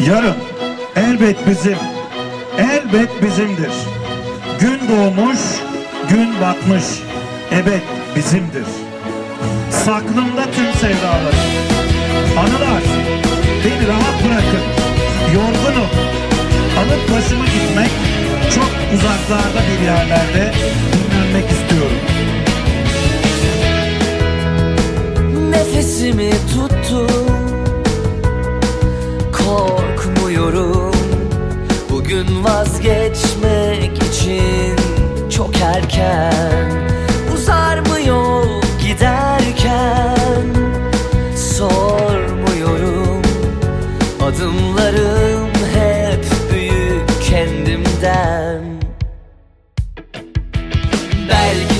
Yarın elbet bizim, elbet bizimdir. Gün doğmuş, gün batmış, ebed bizimdir. Saklımda tüm sevdalarım. Anılar, beni rahat bırakın. Yorgunum. Alıp başımı gitmek, çok uzaklarda bir yerlerde dinlenmek istiyorum. Nefesimi tuttum Korkmuyorum. Bugün vazgeçmek için Çok erken. Uzar mı yol giderken? Sormuyorum. Adımlarım hep büyük kendimden. Belki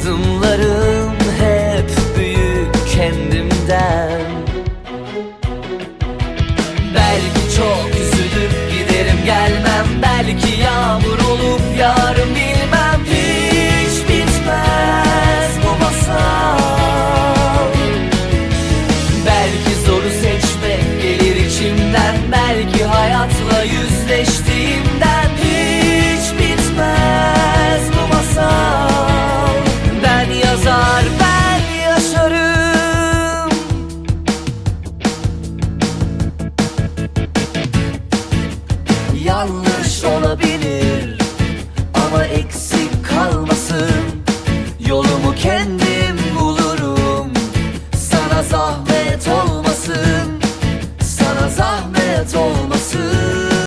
Adımlarım olabilir. Ama eksik kalmasın. Yolumu kendim